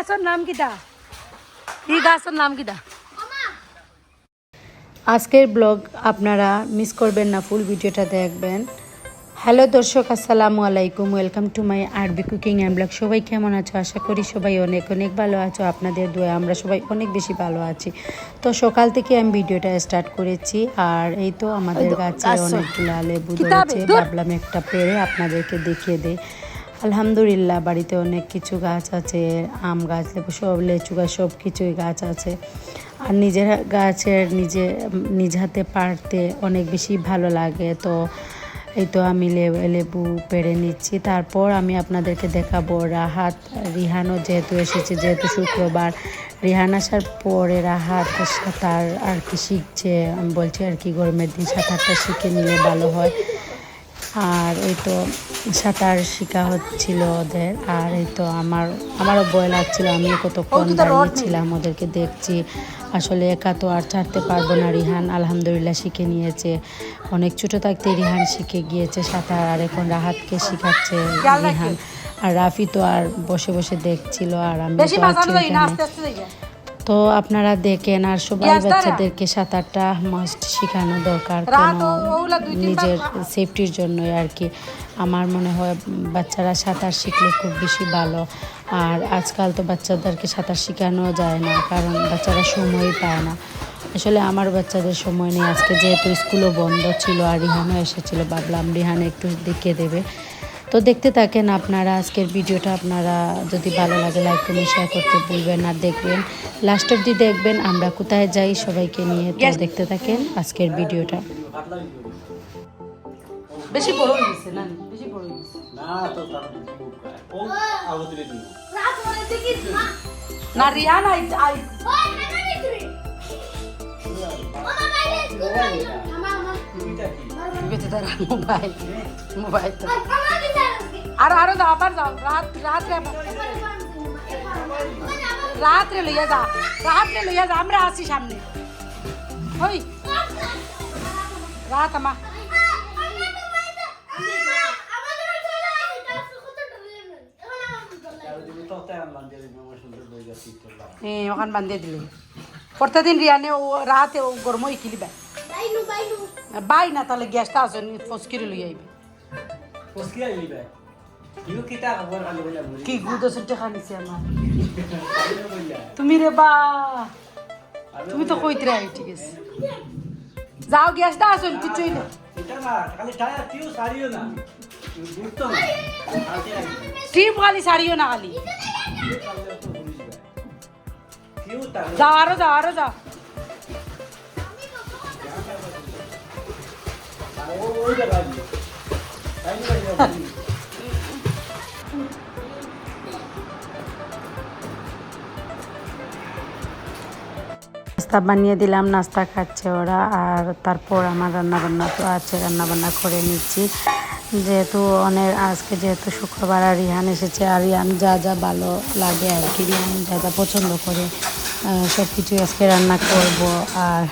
গাছের নাম কিটা ই গাছের নাম কিটা আজকের ব্লগ আপনারা মিস করবেন না ফুল ভিডিওটা দেখবেন। হ্যালো দর্শক আসসালামু আলাইকুম ওয়েলকাম টু মাই আরবি কুকিং অ্যান্ড ব্লগ। সবাই কেমন আছো? আশা করি সবাই অনেক অনেক ভালো আছো। আপনাদের দোয়া আমরা সবাই অনেক বেশি ভালো আছি। তো সকাল থেকে আমি ভিডিওটা স্টার্ট করেছি আর এই তো আমাদের গাছে অনেকগুলো লেবু ধরেছে। ভাবলাম একটা পেরে আপনাদেরকে দেখিয়ে দেই। আলহামদুলিল্লাহ, বাড়িতে অনেক কিছু গাছ আছে, আম গাছ, লেবু, সব লেচু গাছ, সব কিছুই গাছ আছে। আর নিজের গাছের নিজে, নিজ হাতে পারতে অনেক বেশি ভালো লাগে। তো এই তো আমি লেবু পেড়ে নিচ্ছি। তারপর আমি আপনাদেরকে দেখাবো রাহাত, রিহানও যেহেতু এসেছে, যেহেতু শুক্রবার। রিহান আসার পরে রাহাত সাঁতার আর কি শিখছে, আমি বলছি আর কি, গরমের দিন সাঁতারটা শিখে নিলে ভালো হয়। আর এই তো সাঁতার শেখা হচ্ছিল ওদের আর এই তো আমার আমারও ভয় লাগছিল আমিও কতক্ষণ দাঁড়িয়েছিলাম ওদেরকে দেখছি। আসলে একা তো আর ছাড়তে পারব না রিহান আলহামদুলিল্লাহ শিখে নিয়েছে। অনেক ছোটো থাকতে রিহান শিখে গিয়েছে সাঁতার আর এখন রাহাতকে শেখাচ্ছে রিহান। আর রাফি তো আর বসে বসে দেখছিল আর আমি তো। তো আপনারা দেখেন আর সবাই বাচ্চাদেরকে সাঁতারটা মাস্ট শেখানো দরকার কেন নিজের সেফটির জন্যই আর কি। আমার মনে হয় বাচ্চারা সাঁতার শিখলে খুব বেশি ভালো। আর আজকাল তো বাচ্চাদেরকে সাঁতার শেখানো যায় না কারণ বাচ্চারা সময়ই পায় না। আসলে আমার বাচ্চাদের সময় নেই। আজকে যেহেতু স্কুলও বন্ধ ছিল আর রিহানও এসেছিল ভাবলাম রিহান একটু দেখিয়ে দেবে। তো দেখতে থাকেন আপনারা আজকের ভিডিওটা আপনারা যদি ভালো লাগে লাইক কমেন্ট শেয়ার করতে ভুলবেন আর দেখবেন। লাস্ট অব্দি দেখবেন আমরা কোথায় যাই সবাইকে নিয়ে। তো দেখতে থাকেন আজকের ভিডিওটা। বেশি বড় হয়ে গেছে না? বেশি বড় হয়ে গেছে। না তো তার ও আগতে দিই না Riyan I I. Mobile mobile আরও আরও যাও আবার যাও রাত রাত্রে রাত্রে লইয়া যা রাত্রে লইয়া যা আমরা আছি সামনে। ওই। রাত আমা। ওখান বান্ধিয়ে দিলে। প্রত্যেকদিন রিয়ানে ও রাতে ও গরম হয়ে কিলিবা। বাই না তাহলে গ্যাসটা আছে ফসকিরে লই আইবে। আইলি কি গুদ সুটে খানিছে আমার? তুমি রে বা। তুমি তো কইতে রাই ঠিক আছে। যাও গ্যাসটা আসুন কিছুই না। না খালি সারিও না। খালি। যাও আরও যাও আরও যাও। ও ওই নাস্তা বানিয়ে দিলাম, নাস্তা খাচ্ছে ওরা আর তারপর আমার রান্না বান্না তো আছে রান্না বান্না করে নিচ্ছি। যেহেতু অনেক আজকে যেহেতু শুক্রবার আর রিহান এসেছে, আর রিহান যা যা ভালো লাগে আর কি, রিহান যা যা পছন্দ করে সব কিছু আজকে রান্না করব। আর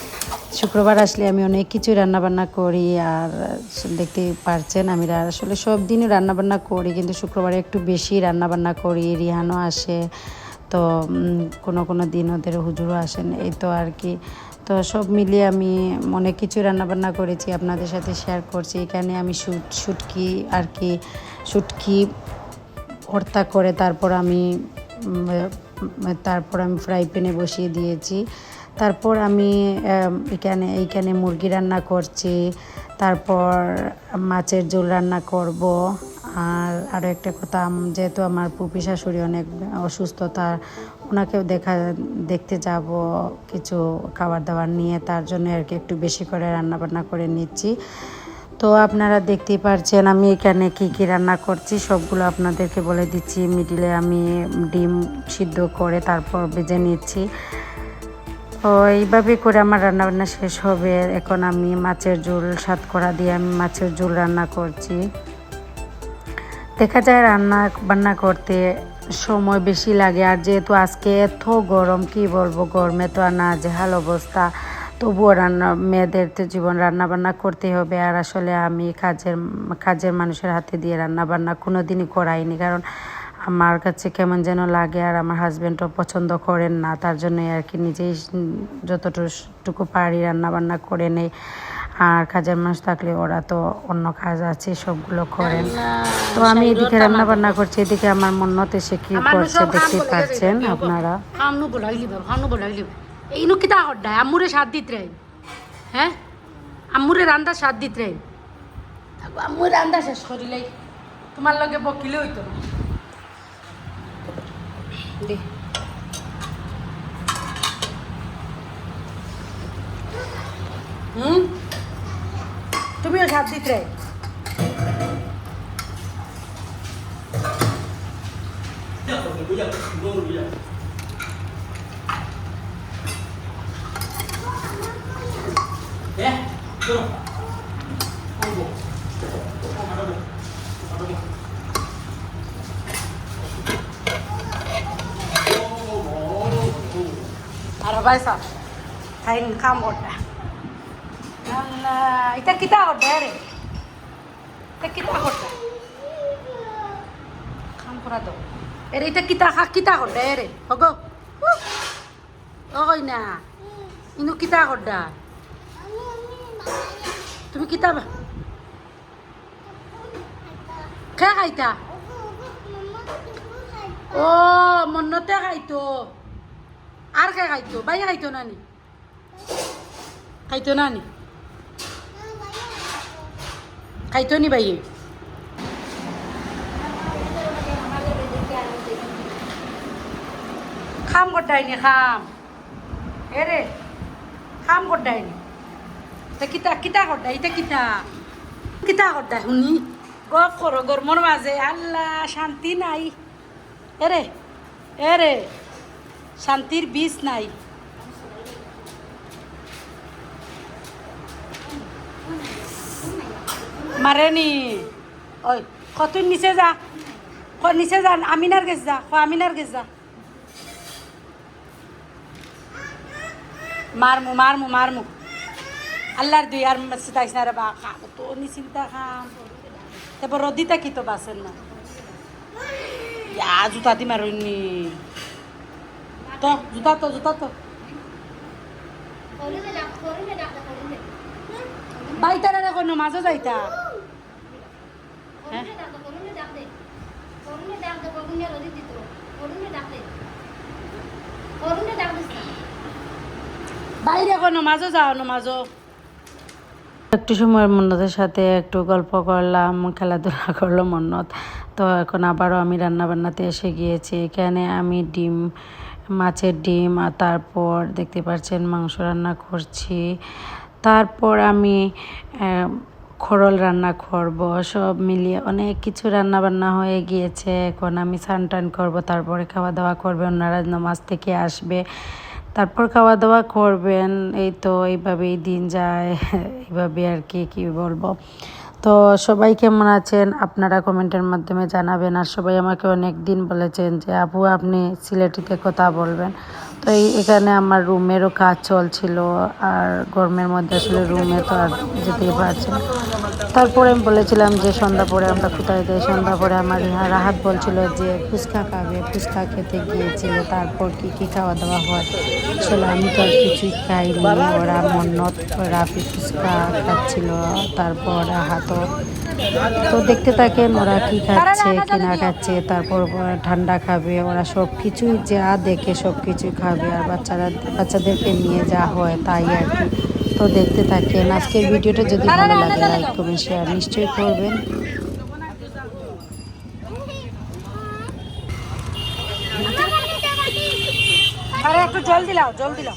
শুক্রবার আসলে আমি অনেক কিছু রান্না বান্না করি আর দেখতে পারছেন, আমি আসলে সব দিনই রান্না বান্না করি, কিন্তু শুক্রবারে একটু বেশি রান্না বান্না করি, রিহানও আসে। তো কোনো কোনো দিন ওদের হুজুরও আসেন। এই তো আর কি। তো সব মিলিয়ে আমি অনেক কিছু রান্নাবান্না করেছি, আপনাদের সাথে শেয়ার করছি। এখানে আমি শুট, শুটকি আর কি, শুটকি ভর্তা করে তারপর আমি তারপর আমি ফ্রাই প্যানে বসিয়ে দিয়েছি। তারপর আমি এখানে, এইখানে মুরগি রান্না করছি। তারপর মাছের ঝোল রান্না করব। আর আরও একটা কথা যেহেতু আমার পুপি শাশুড়ি অনেক অসুস্থতা ওনাকেও দেখা, দেখতে যাব, কিছু খাবার দাবার নিয়ে, তার জন্য আর কি একটু বেশি করে রান্না বান্না করে নিচ্ছি। তো আপনারা দেখতেই পারছেন আমি এখানে কি কি রান্না করছি, সবগুলো আপনাদেরকে বলে দিচ্ছি। মিডিলে আমি ডিম সিদ্ধ করে তারপর ভেজে নিচ্ছি। তো এইভাবে করে আমার রান্নাবান্না শেষ হবে। এখন আমি মাছের ঝোল সাতকরা দিয়ে আমি মাছের ঝোল রান্না করছি। দেখা যায় রান্না, বান্না করতে সময় বেশি লাগে। আর যেহেতু আজকে এত গরম, কি বলব? গরমে তো আর না জেহাল অবস্থা। তবুও রান্না, মেয়েদের তো জীবন রান্না বান্না করতে হবে। আর আসলে আমি কাজের কাজের মানুষের হাতে দিয়ে রান্না বান্না কোনো দিনই করাইনি। কারণ আমার কাছে কেমন যেন লাগে আর আমার হাজব্যান্ডও পছন্দ করেন না। তার জন্যই আর কি নিজেই যতটুকু পারি রান্নাবান্না করে নেই। আর কাজের মানুষ থাকলে ওরা তো অন্য কাজ আছে সবগুলো করেন তো আমি এদিকে রান্না বান্না করছি এদিকে আমার মন্নত এসে কি করছে দেখতে পাচ্ছেন আপনারা? আমনু বলাইলি আমনু বলাইলি এইনু কিতা হড্ডা আমুরে সাত দিত রে। হ্যাঁ? আমুরে রান্দা সাত দিত রে। আমুরে রান্দা শেষ করিলাই তোমার লগে বকিলে হইতো। না দে। হুম? তুমিও সাবধিত রে আর ভাই সাহ খাই খাম ওটা এটা কিতা করটা রে এটা কিতা করটা কাম করা তো। এর এটা কিতা খা, কিতা করটা রে হগো। ওই না ইনু কিতা করটা তুমি কিতা কে খাইতা? ও মন্নতে খাইতো। আর কে খাইতো? বাই খাইতো নানি খাইতো নানি খাইতো নি বাইয়ে খাম গড্ডাইনি খাম। এ রে, খাম গড্ডাইনি তা কিতা কিতা গড্ডাই এটা কিতা? কিতা গড্ডাই শুনি? গপ করো গরমর মাঝে আল্লাহ, শান্তি নাই। এরে এরে শান্তির বীজ নাই। মারেনি ওই কত নিচে যা। ক নিচে যা আমিনার গেছ যা ক আমিনার গেছ যা। মারমু মারমু মারমু আল্লাহর দুই আর চিতাইছ না রে বা তো নি চিন্তা খাম। তারপর রদিতা কি তো বাসেন না? ইয়া জুতা দি মারুনি তো জুতা তো জুতা তো। বাইতারা কোনো মাঝে যাইতা হ্যাঁ বাইরে কোনো মাঝে যাও না মাঝো। একটু সময় মন্নতের সাথে একটু গল্প করলাম খেলাধুলা করল মন্নত। তো এখন আবারও আমি রান্না বান্নাতে এসে গিয়েছি। এখানে আমি ডিম মাছের ডিম আর তারপর দেখতে পাচ্ছেন মাংস রান্না করছি। তারপর আমি খরল রান্না করব, সব মিলিয়ে অনেক কিছু রান্না বান্না হয়ে গিয়েছে। এখন আমি স্নান টান করব, তারপরে খাওয়া দাওয়া করবে, ওনারা নামাজ থেকে আসবে। তারপর খাওয়া দাওয়া করবেন, এই তো এইভাবেই দিন যায় এইভাবে আর কি কি বলব। তো সবাই কেমন আছেন? আপনারা কমেন্টের মাধ্যমে জানাবেন। আর সবাই আমাকে অনেক দিন বলেছেন যে, আপু, আপনি সিলেটিতে কথা বলবেন। তো এখানে আমার রুমেরও কাজ চলছিল আর গরমের মধ্যে আসলে রুমে তো আর যেতেই পারছি না। তারপরে আমি বলেছিলাম যে সন্ধ্যা পরে আমরা কোথায় যাই? সন্ধ্যা পরে আমার রাহাত বলছিল যে ফুচকা খাবে, ফুচকা খেতে গিয়েছিল, তারপর কি কি খাওয়া দাওয়া হয় আসলে আমি তো আর কিছুই খাইনি। ওরা মন্নত রাফি ফুচকা খাচ্ছিল, তারপর রাহাতও তো দেখতে থাকে ওরা কি খাচ্ছে কি না খাচ্ছে তারপর ঠান্ডা খাবে ওরা সব কিছুই যা দেখে সব কিছুই খাবে আর বাচ্চারা বাচ্চাদেরকে নিয়ে যা হয় তাই আর কি। তো দেখতে থাকেন আজকের ভিডিওটা যদি ভালো লাগে লাইক কমেন্ট শেয়ার নিশ্চয়ই করবেন। আরে একটু জল দিলাও জল দিলাও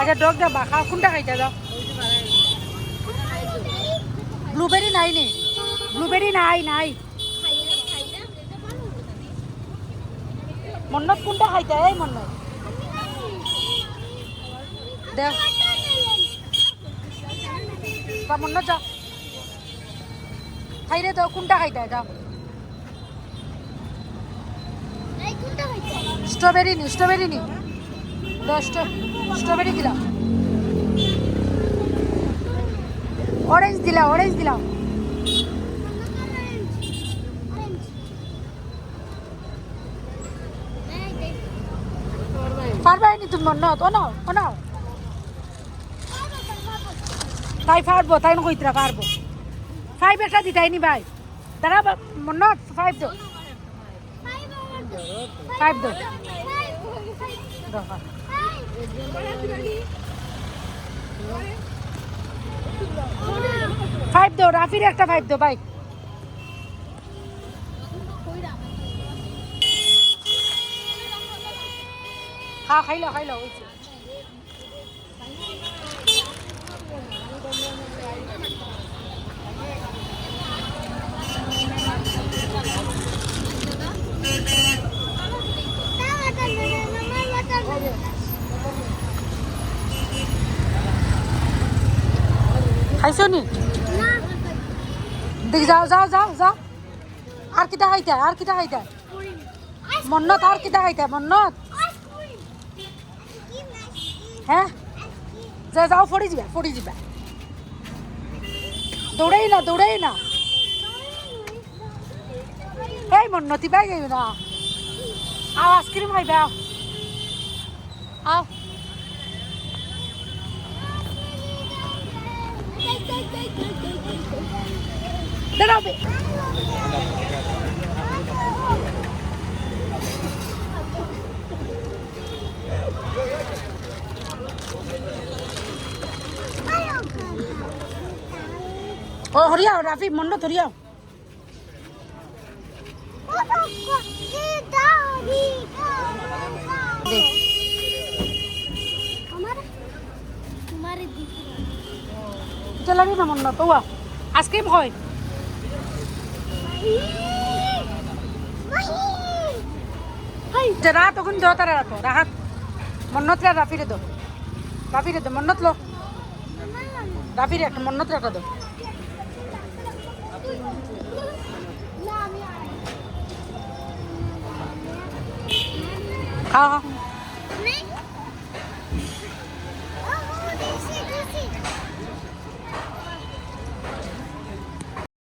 আচ্ছা ডগ দা বাখা কোনটা খাইতা যাও ব্লুবেরি নাই নি? ব্লুবেরি নাই নাই। মন্নত কোনটা খাইতা এই মন্নত? দে। বা মন্নত যাও খাইরে তো কোনটা খাইতা যাও স্ট্রবেরি নি স্ট্রবেরি নি। দশ স্ট্রবেরি দিলাম অরেঞ্জ দিলাম অরেঞ্জ দিলাম পারবাই নি তুমি ও নাও তাই পারব তাই না কইতরা পারব ফাইভ একটা দিতাই নি ভাই দাঁড়া মন্নত ফাইভ দো ফাইভ দো ফাইভ দো রাফির একটা ফাইভ দো বাইক হ্যাঁ খাইলো খাইলো হয়েছে খাইছো নি দেখ যাও যাও যাও যাও। আর কিটা খাইতে, আর কিটা খাইতে? মন্নত আর কিটা খাইতে, মন্নত? হ্যাঁ? যা, যাও, ফড়ি যাবা ফড়ি যাবা দৌড়াই না দৌড়াই না। এই মন্নতি পাই যাই না। আও, আইসক্রিম খাইবা আও। দাঁড়াবে ও হরিয়াও রাফি মন্ড ধরিয়াও। দে। চলাবি না মন্ড তো আইসক্রিম হয় রাত তখন দেও তারা রাখো রাহাত। মন্নত রা, রাফিরে দো। রাফিরে দো, মন্নত লো। রাফিরে, একটা মন্নত রাখা দো। হ্যাঁ